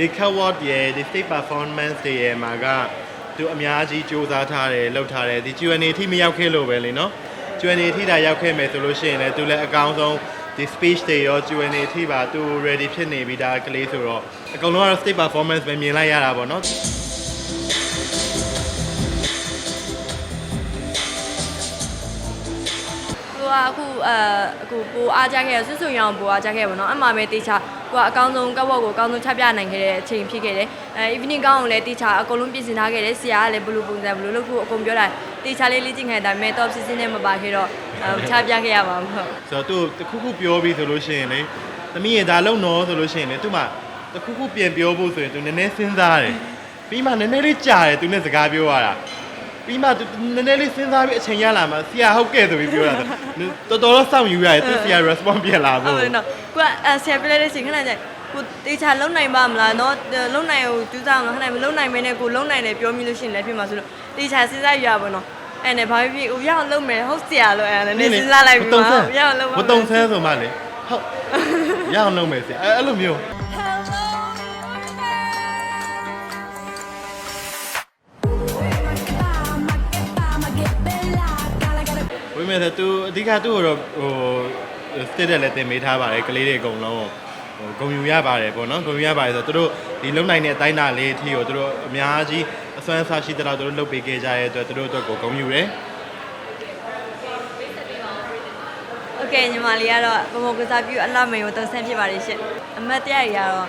ဒီ catwalk ရဲ့ဒီ stage performance တွေရဲ့မှာကသူအများကြီးစူးစမ်းထားတယ်လုပ်ထားတယ်ဒီ Q&A ထိမရောက်ခဲ့လို့ပဲလေနော် Q&A ထိတာရောက်ခဲ့မယ်ဆိုလို့ရှိရင်လည်းသူလည်းအကောင်းဆုံးဒီ speech တွေရော Q&A ထိပါသူ ready ဖြစ်နေပြီဒါကလေးဆိုတော့အကုန်လုံးကတော့ stage performance ပဲမြင်လိုက်ရတာပေါ့နော်သူကအခုအဲအခုပိုအားကြခဲ့ရဆွဆွရောင်ပိုအားကြခဲ့ပါတော့အမှပဲတေချာ ကိုကအကောင်းဆုံးကဝက်ကိုအကောင်းဆုံးချပြနိုင်ခဲ့တဲ့အချိန်ဖြစ်ခဲ့တယ်အဲ evening ကောင်းကိုလည်းတေချာအကုန်လုံးပြင်ဆင်ထားခဲ့တယ်ဆရာကလည်းဘယ်လိုပုံစံဘယ်လိုလုပ်ဖို့အကုန်ပြောတာတေချာလေးလေ့ကျင့်ခဲ့တဲ့အတိုင်းမဲ့ top season နဲ့မပါခဲ့တော့အဲချပြခဲ့ရပါမှာမဟုတ်ဆိုတော့သူတခုခုပြောပြီးဆိုလို့ရှိရင်လေသမီးရဒါလုံနော်ဆိုလို့ရှိရင်လေသူမှတခုခုပြန်ပြောဖို့ဆိုရင်သူနည်းနည်းစဉ်းစားတယ်ပြီးမှနည်းနည်းလေးကြာတယ်သူနဲ့စကားပြောရတာ ပြီးမှသူနည်းနည်းလေးစဉ်းစားပြီးအချိန်ရလာမှဆရာဟုတ်ကဲ့ဆိုပြီးပြောတာတော်တော်တော့စောင့်ယူရတယ်သူဆရာ response ပြန်လာ ဟု ဖို့ တ်တယ်နော်ကိုကအဲဆရာပြလိုက်တဲ့ချိန်ခဏကျကိုတေချာလုံနိုင်ပါမလားเนาะလုံနိုင်ကိုကျူးစားအောင်ခဏမလုံနိုင်မင်းနဲ့ကိုလုံနိုင်တယ်ပြောမိလို့ရှိရင်လည်းဖြစ်မှာဆိုလို့တေချာစဉ်းစားရရပါတော့အဲ့နဲ့ဘာဖြစ်ဖြစ်ဟိုရအောင်လုံမယ်ဟုတ်ဆရာလို့အဲ့ဒါနဲ့စဉ်းစားလိုက်ပြီးတော့ရအောင်လုံပါ မတုံဆန်းဆိုမှလေဟုတ်ရအောင်လုပ်မယ်ဆရာအဲ့လိုမျိုး ဝိမဲ့သူအဓိကသူ့ကိုတော့ဟိုစတစ်တက်လည်းတင်ပေးထားပါတယ်ကလေးတွေအကုန်လုံးဟိုဂုံယူရပါတယ်ပေါ့နော်ဂုံယူရပါတယ်ဆိုတော့သူတို့ဒီလုံနိုင်တဲ့အတိုင်းအတာလေးအထိကိုသူတို့အများကြီးအစွမ်းအစရှိတဲ့တော့သူတို့လုပ်ပေးခဲ့ကြတဲ့အတွက်သူတို့အတွက်ကိုဂုံယူတယ် โอเคညီမလေးကတော့ဘုံဘုံကစားပြုအလှမယုံတုံးဆန်းဖြစ်ပါလိမ့်ရှင့်အမတ်တရားတွေကတော့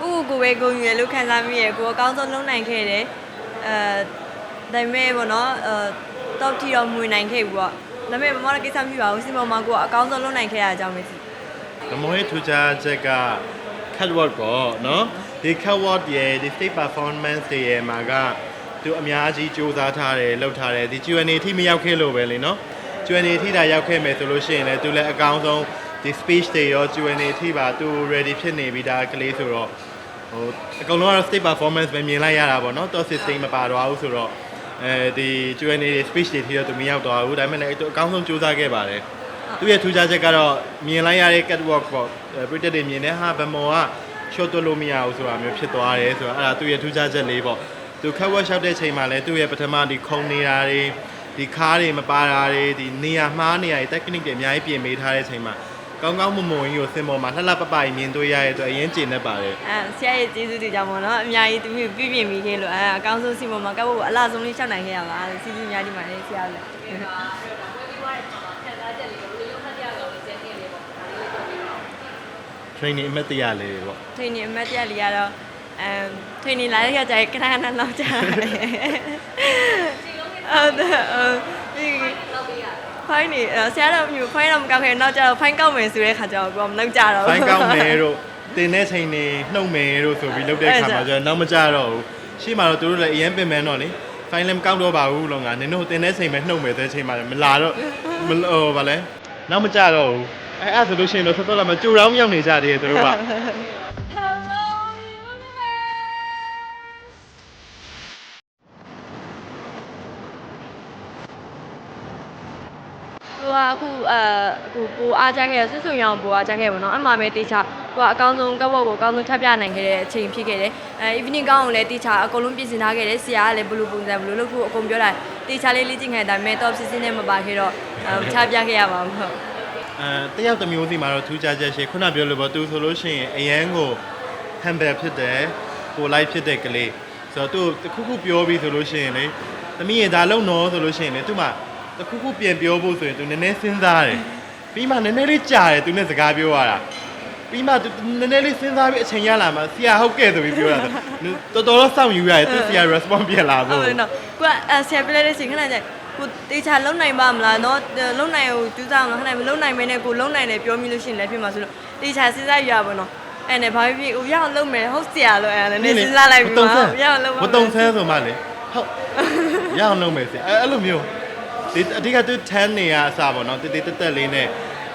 ကိုကိုကိုပဲဂုံယူရလို့ခံစားမိရကိုအကောင်းဆုံးလုံနိုင်ခဲ့တယ်အဲဒါပေမဲ့ပေါ့နော်အဲ တော့ထီတော့မွေနိုင်ခဲ့ဘူးပေါ့ဒါပေမဲ့မမလည်းကိစ္စမရှိပါဘူးစီမောင်မကိုကအကောင်းဆုံးလုံနိုင်ခဲ့ရအကြောင်းပဲစီ။ဓမ္မရဲ့ထူးခြားချက်က catwalk ပေါ့နော်။ဒီ catwalk ရဲ့ဒီ stage performance တွေရဲ့မှာကသူအများကြီးစူးစမ်းထားတယ်လုပ်ထားတယ်ဒီ Q&A ထိမရောက်ခဲ့လို့ပဲလေနော်။ Q&A ထိတာရောက်ခဲ့မယ်ဆိုလို့ရှိရင်လည်းသူလည်းအကောင်းဆုံးဒီ speech တွေရော Q&A ထိပါသူ ready ဖြစ်နေပြီဒါကလေးဆိုတော့ဟိုအကုန်လုံးကတော့ stage performance ပဲမြင်လိုက်ရတာပေါ့နော် top 16မပါတော့ဘူးဆိုတော့ အဲဒီ Q&A တွေ speech တွေထိတော့သူမရောက်တော့ဘူးဒါပေမဲ့လည်းသူအကောင်းဆုံးစူးစမ်းခဲ့ပါတယ်သူရဲ့ထူးခြားချက်ကတော့မြင်လိုက်ရတဲ့ catwalk ပေါ့ပရိသတ်တွေမြင်တဲ့ဟာဗမောက short တွလို့မရဘူးဆိုတာမျိုးဖြစ်သွားတယ်ဆိုတော့အဲ့ဒါသူရဲ့ထူးခြားချက်လေးပေါ့သူ catwalk လျှောက်တဲ့ချိန်မှာလည်းသူ့ရဲ့ပထမဒီခုံနေတာတွေဒီခါးတွေမပါတာတွေဒီနေရာမှားနေရာတွေ technique တွေအများကြီးပြင်ပေးထားတဲ့ချိန်မှာ ကောင်းကောင်းမွန်မွန်ကြီးကိုစင်ပေါ်မှာလှလှပပကြီးမြင်တွေ့ရတဲ့အတွက်အရင်ကျင်တတ်ပါတယ်အဲဆရာရဲ့ကျေးဇူးတင်ကြောင်းပေါ့နော်အများကြီးသူပြည့်ပြည့်မိခဲ့လို့အဲအကောင်းဆုံးစီမောင်မကပ်ဖို့အလားဆုံးလေးရှောက်နိုင်ခဲ့ရပါစီစီအများကြီးပါလေဆရာလည်း training အမတ်တရလေးတွေပေါ့ထိနေအမတ်တရလေးကတော့အမ်ထိနေလာတဲ့ခါကျရင်ခဏခဏလောက်ကြတယ်ဟုတ်တယ်အဲဒီ ဖိုင်းနေဆရာတော်မျိုးဖိုင်းတော့မကောက်ခဲနောက်ကျတော့ဖိုင်းကောက်မယ်ဆိုတဲ့ခါကျတော့ကိုကမလောက်ကြတော့ဖိုင်းကောင်းမယ်တို့တင်တဲ့ချိန်နေနှုတ်မယ်တို့ဆိုပြီးလုပ်တဲ့ခါမှာကျတော့နောက်မကြတော့ဘူးရှေ့မှာတော့သူတို့လည်းအရင်ပင်ပန်းတော့လေဖိုင်းလည်းမကောက်တော့ပါဘူးလို့ငါနင်တို့တင်တဲ့ချိန်ပဲနှုတ်မယ်တဲ့ချိန်မှာမလာတော့မဟိုဗာလဲနောက်မကြတော့ဘူးအဲအဲ့ဆိုလို့ရှိရင်တော့ဆက်တော့လာမကြိုတောင်းရောက်နေကြတယ်သူတို့က သူကအခုအဲအခုပိုအားကြခဲ့ရဆွဆွရောင်ပိုအားကြခဲ့ပါတော့အမှပဲတေချာကိုကအကောင်းဆုံးကဝက်ကိုအကောင်းဆုံးချပြနိုင်ခဲ့တဲ့အချိန်ဖြစ်ခဲ့တယ်အဲ evening ကောင်းကိုလည်းတေချာအကုန်လုံးပြင်ဆင်ထားခဲ့တယ်ဆရာကလည်းဘယ်လိုပုံစံဘယ်လိုလုပ်ဖို့အကုန်ပြောတာတေချာလေးလေ့ကျင့်ခဲ့တဲ့အတိုင်းမဲ့ top season နဲ့မပါခဲ့တော့အဲချပြခဲ့ရပါမှာမဟုတ်အဲတယောက်တစ်မျိုးစီမှာတော့ထူးခြားချက်ရှိခုနပြောလို့ပေါ့သူဆိုလို့ရှိရင်အရန်ကို humble ဖြစ်တယ်ကို live ဖြစ်တဲ့ကလေးဆိုတော့သူတခုခုပြောပြီးဆိုလို့ရှိရင်လေသမီးရဒါလုံနော်ဆိုလို့ရှိရင်လေသူမှ တခုခုပြန်ပြောဖို့ဆိုရင်သူနည်းနည်းစဉ်းစားတယ်ပြီးမှနည်းနည်းလေးကြာတယ်သူနဲ့စကားပြောရတာပြီးမှသူနည်းနည်းလေးစဉ်းစားပြီးအချိန်ရလာမှဆရာဟုတ်ကဲ့ဆိုပြီးပြောတာတော်တော်တော့စောင့်ယူရတယ်သူဆရာ response ပြန်လာ ဟု ဖို့ တ်တယ်နော်ကိုကအဲဆရာပြလိုက်တဲ့ချိန်ခဏကျကိုတေချာလုံနိုင်ပါမလားเนาะလုံနိုင်ကိုကျူးစားအောင်ခဏမလုံနိုင်မင်းနဲ့ကိုလုံနိုင်တယ်ပြောမိလို့ရှိရင်လည်းဖြစ်မှာဆိုလို့တေချာစဉ်းစားရရပါတော့အဲ့နဲ့ဘာဖြစ်ဖြစ်ဟိုရအောင်လုပ်မယ်ဟုတ်ဆရာလို့အဲ့ဒါနဲ့စဉ်းစားလိုက်ပြီးတော့ရအောင်လုပ်ပါ မတုံဆန်းဆိုမှလေဟုတ်ရအောင်လုပ်မယ်ဆရာအဲအဲ့လိုမျိုး ဒီအဓိကသူ10နေရအစပေါ့နော်တတိတက်တက်လေးနဲ့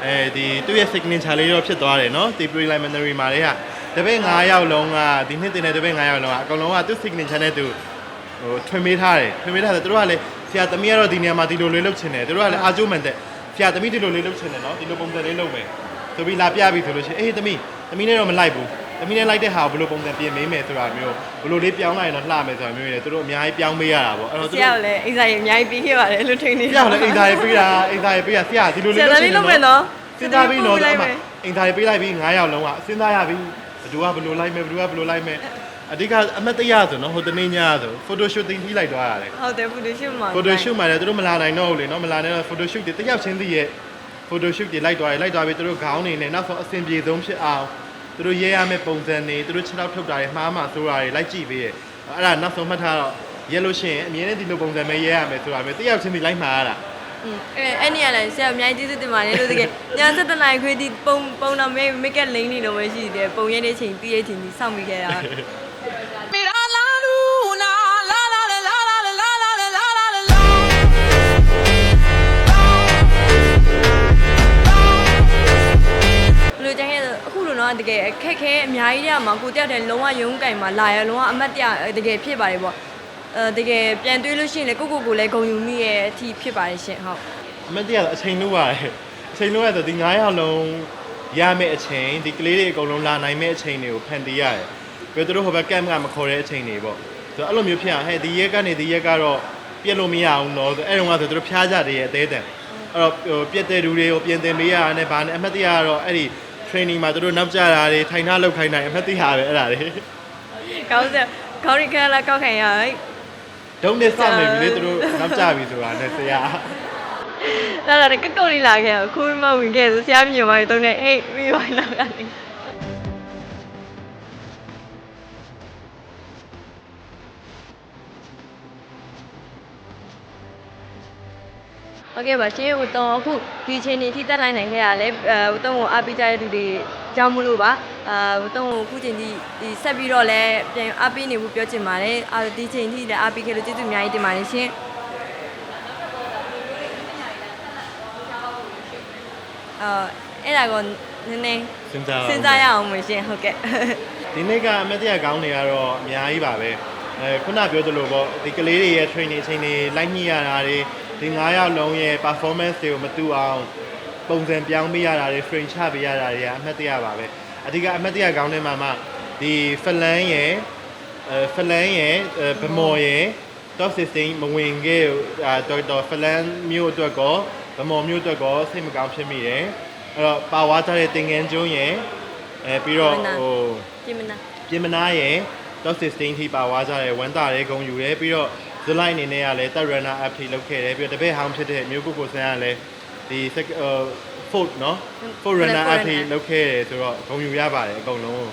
အဲဒီသူ့ရဲ့ signature လေးတော့ဖြစ်သွားတယ်နော်ဒီ preliminary မှာလေးကတပည့်9ယောက်လုံးကဒီနှစ်တင်တဲ့တပည့်9ယောက်လုံးကအကောင်လုံးကသူ့ signature နဲ့သူဟိုထွင်ပေးထားတယ်ထွင်ပေးထားတယ်သူတို့ကလည်းဆရာသမီးကတော့ဒီနေရာမှာဒီလိုလေးလုပ်ချင်တယ်သူတို့ကလည်းအာကျိုးမှန်တဲ့ဆရာသမီးဒီလိုလေးလုပ်ချင်တယ်နော်ဒီလိုပုံစံလေးလုပ်မယ်ဆိုပြီးလာပြပြီဆိုလို့ရှိရင်အေးသမီးသမီးနဲ့တော့မလိုက်ဘူးတ သမီးနဲ့လိုက်တဲ့ဟာကိုဘယ်လိုပုံစံပြင်မေးမယ်ဆိုတာမျိုးဘယ်လိုလေးပြောင်းလိုက်ရင်တော့လှမယ်ဆိုတာမျိုးတွေသူတို့အများကြီးပြောင်းပေးရတာပေါ့အဲ့တော့ဆသူရာတို့ကလည်းအိမ်ဆိုင်အများကြီးပြီးခဲ့ပါတယ်လို့ထင်နေပြောင်းလဲအိမ်သားရေးပေးတာအိမ်သားရေးပေးတာဆရာဒီလိုဆလေးရာသမီးလုပ်မယ်နော်စဉ်းစားပြီးတော့စဉ်းစားပြီးအိမ်သားရေးပေးလိုက်ပြီး9ယောက်လုံးကစဉ်းစားရပြီဘယ်သူကဘယ်လိုလိုက်မယ်ဘယ်သူကဘယ်လိုလိုက်မယ်အဓိကအမတ်တရဆိုနော်ဟိုတနေ့ညဆို photo shoot တင်ပြီးလိုက်သွားရတယ် ဟုတ်တယ်ဖူတူရှုမှာ photo shoot မှာလည်းသူတို့မလာနိုင်တော့ဘူးလေနော်မလာနိုင်တော့ photo shoot တွေတယောက်ချင်းစီရဲ့ photo shoot တွေလိုက်သွားတယ်လိုက်သွားပြီးသူတို့ခေါင်းနေနဲ့နောက်ဆုံးအဆင်ပြေဆုံးဖြစ်အောင် သူတို့ရေးရမယ့်ပုံစံတွေသူတို့ခြေထောက်ထုတ်တာတွေမှားမှဆိုတာတွေလိုက်ကြည့်ပေးရဲ့အဲ့ဒါနောက်ဆုံးမှတ်ထားတော့ရဲလို့ရှိရင်အမြင်နဲ့ဒီလိုပုံစံပဲရေးရမယ်ဆိုတာမျိုးတယောက်ချင်းစီလိုက်မှားရတာอืมအဲအဲ့နေရလဲဆရာအများကြီးကျေးဇူးတင်ပါတယ်လို့တကယ်ည7နာရီခွေးဒီပုံပုံတော့မေမိတ်ကလိန်နေလို့ပဲရှိတယ်ပုံရိပ်တဲ့ချိန်ပြီးရဲ့ချိန်ကြီးစောင့်ပြီးခဲ့တာ တော့တကယ်အခက်ခဲအများကြီးတဲ့မှာကိုတယောက်တည်းလုံးဝရုံးကင်မှာလာရလုံးဝအမတ်တရတကယ်ဖြစ်ပါတယ်ပေါ့အဲတကယ်ပြန်တွေးလို့ရှိရင်လည်းကိုကိုကိုလည်းဂုံယူမိရဲ့အထိဖြစ်ပါတယ်ရှင်ဟုတ်အမတ်တရားအချိန်လို့ရတယ်အချိန်လို့ရဆိုဒီ9ရောက်လုံးရမယ့်အချိန်ဒီကလေးတွေအကုန်လုံးလာနိုင်မယ့်အချိန်တွေကိုဖန်တီးရတယ်ပြီးတော့သူတို့ဟိုဘက်ကမ်ကမခေါ်တဲ့အချိန်တွေပေါ့ဆိုတော့အဲ့လိုမျိုးဖြစ်အောင်ဟဲ့ဒီရက်ကနေဒီရက်ကတော့ပြက်လို့မရအောင်တော့ဆိုအဲ့တော့ကဆိုသူတို့ဖျားကြတယ်ရဲ့အသေးတန်အဲ့တော့ဟိုပြက်တဲ့လူတွေကိုပြင်သင်ပေးရတာနဲ့ဗာနဲ့အမတ်တရားကတော့အဲ့ဒီ training မှာသူတို့နောက်ကျတာတွေထိုင်ထားလောက်ခိုင်းတာအမတ်တရားပဲအဲ့ဒါတွေကောင်းစခေါင်းရိခါလာကောက်ခံရပြီဒုံနဲ့စမယ်ပြီလေသူတို့နောက်ကျပြီဆိုတာနဲ့ဆရာလာလာကကုတ်လေးလာခဲ့အခုမှဝင်ခဲ့ဆိုဆရာမြင်ပါပြီတုံးနေအေးပြီးပါလာကနေ ဟုတ်ကဲ့ပါရှင်ဟိုတော့အခုဒီချိန်နေထိတက်တိုင်းနိုင်ခဲ့ရလဲဟိုတော့အားပေးကြတဲ့သူတွေကြောင့်မလို့ပါအာဟိုတော့ခုချိန်ထိဒီဆက်ပြီးတော့လဲပြန်အားပေးနေဖို့ပြောချင်ပါတယ်အာဒီချိန်ထိလည်းအားပေးခဲ့လို့ကျေးဇူးအများကြီးတင်ပါတယ်ရှင်အာအဲ့ဒါကိုနည်းနည်းစဉ်းစားစဉ်းစားရအောင်မရှင်ဟုတ်ကဲ့ဒီနေ့ကအမတ်တရားကောင်းတွေကတော့အများကြီးပါပဲအဲခုနပြောသလိုပေါ့ဒီကလေးတွေရဲ့ training အချိန်တွေလိုက်ညှိရတာတွေ ဒီ9ရောက်လုံးရဲ့ performance တွေကိုမတူအောင်ပုံစံပြောင်းပေးရတာတွေ frame ချပေးရတာတွေကအမတ်တရပါပဲအဓိကအမတ်တရကောင်းတွေမှာမှဒီဖလန်ရဲ့အဲဖလန်ရဲ့အဲဗမော်ရဲ့ top 16မဝင်ခဲ့အာတော်တော်ဖလန်မျိုးအတွက်ကောဗမော်မျိုးအတွက်ကောစိတ်မကောင်းဖြစ်မိတယ်အဲ့တော့ပါဝါကြတဲ့တင်ငန်းကျုံးရဲ့အဲပြီးတော့ဟိုပြင်မနာပြင်မနာရဲ့ top 16ထိပါဝါကြတယ်ဝမ်းတာတဲ့ဂုံယူတယ်ပြီးတော့ ဇလိုင်းအနေနဲ့ကလည်း third runner up ထိလုပ်ခဲ့တယ်ပြီးတော့တပည့်ဟောင်းဖြစ်တဲ့မျိုးကိုကိုဆန်းကလည်းဒီ fourth เนาะ fourth runner up ထိလုပ်ခဲ့တယ်ဆိုတော့ဂုံယူရပါတယ်အကုန်လုံး